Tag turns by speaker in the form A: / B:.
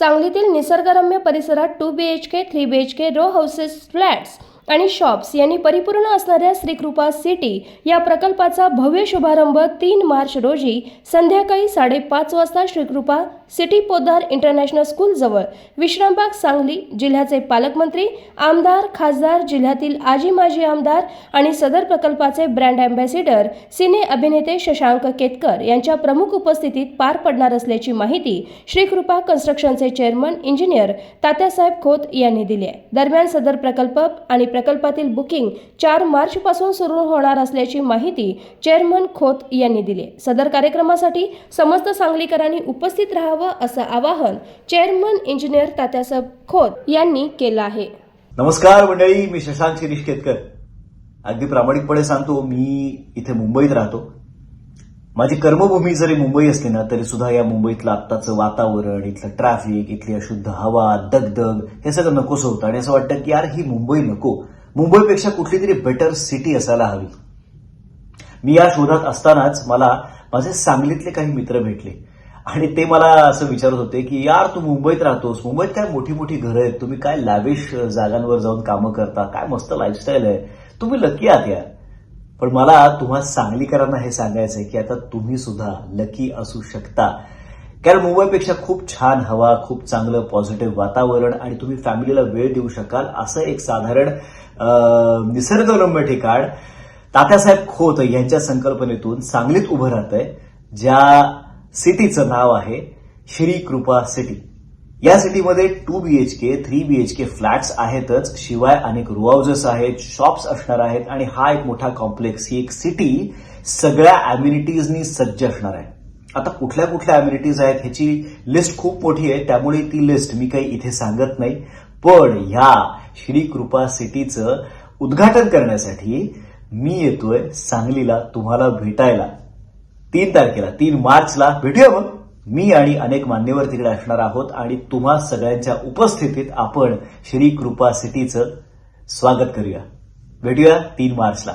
A: सांगलीतील निसर्गरम्य परिसरात two B H K three B H K row houses flats आणि शॉप्स यांनी परिपूर्ण असणाऱ्या श्रीकृपा सिटी या प्रकल्पाचा भव्य शुभारंभ तीन मार्च रोजी संध्याकाळी साडेपाच वाजता श्रीकृपा सिटी पोद्दार इंटरनॅशनल स्कूलजवळ विश्रामबाग सांगली जिल्ह्याचे पालकमंत्री आमदार खासदार जिल्ह्यातील आजी माजी आमदार आणि सदर प्रकल्पाचे ब्रँड अँबॅसिडर सिने अभिनेते शशांक केतकर यांच्या प्रमुख उपस्थितीत पार पडणार असल्याची माहिती श्रीकृपा कन्स्ट्रक्शनचे चेअरमन इंजिनियर तात्यासाहेब खोत यांनी दिली आहे दरम्यान सदर प्रकल्प आणि प्रकल्पातील बुकिंग चार मार्चपासून सुरू होणार असल्याची माहिती चेअरमन खोत यांनी दिली आहे. सदर कार्यक्रमासाठी समस्त सांगलीकरांनी उपस्थित राहावं असं आवाहन चेअरमन इंजिनियर तात्यासाहेब खोत यांनी केलं आहे.
B: नमस्कार मंडळी मी शशांक शिरीष केतकर. अगदी प्रामाणिकपणे सांगतो मी इथे मुंबईत राहतो. माझी कर्मभूमी जरी मुंबई असली ना तरी सुद्धा या मुंबईतलं आत्ताचं वातावरण इथलं ट्रॅफिक इथली अशुद्ध हवा दगदग हे सगळं नकोसं होतं. आणि असं वाटतं की यार ही मुंबई नको. मुंबईपेक्षा कुठली तरी बेटर सिटी असायला हवी. मी या शोधात असतानाच मला माझे सांगलीतले काही मित्र भेटले. आणि ते मला असं विचारत होते की यार तू मुंबईत राहतोस. मुंबईत काय मोठी मोठी घरं आहेत? तुम्ही काय लावेश जागांवर जाऊन कामं करता? काय मस्त लाईफस्टाईल आहे. तुम्ही लकी आहात यार. पण मला तुम्हा सांगलीकरांना हे सांगायचं आहे की आता तुम्ही सुद्धा लकी असू शकता. कारण मुंबईपेक्षा खूप छान हवा खूप चांगलं पॉझिटिव्ह वातावरण आणि तुम्ही फॅमिलीला वेळ देऊ शकाल असं एक साधारण निसर्गरम्य ठिकाण. तात्यासाहेब खोत यांच्या संकल्पनेतून सांगलीत उभं राहतंय आहे ज्या सिटीचं नाव आहे श्री कृपा सिटी. या सिटीमध्ये two BHK three BHK flats आहेतच शिवाय अनेक रुआउजेस आहेत शॉप्स असणार आहेत आणि हा एक मोठा कॉम्प्लेक्स ही एक सिटी सगळ्या अम्युनिटीजनी सज्ज असणार आहे. आता कुठल्या कुठल्या अम्युनिटीज आहेत ह्याची लिस्ट खूप मोठी आहे त्यामुळे ती लिस्ट मी काही इथे सांगत नाही. पण ह्या श्री कृपा सिटीचं उद्घाटन करण्यासाठी मी येतोय सांगलीला तुम्हाला भेटायला. तीन तारखेला तीन मार्चला भेटूया मग. मी आणि अनेक मान्यवर तिकडे असणार आहोत आणि तुम्हा सगळ्यांच्या उपस्थितीत आपण श्री कृपा सिटीचं स्वागत करूया. भेटूया तीन मार्चला.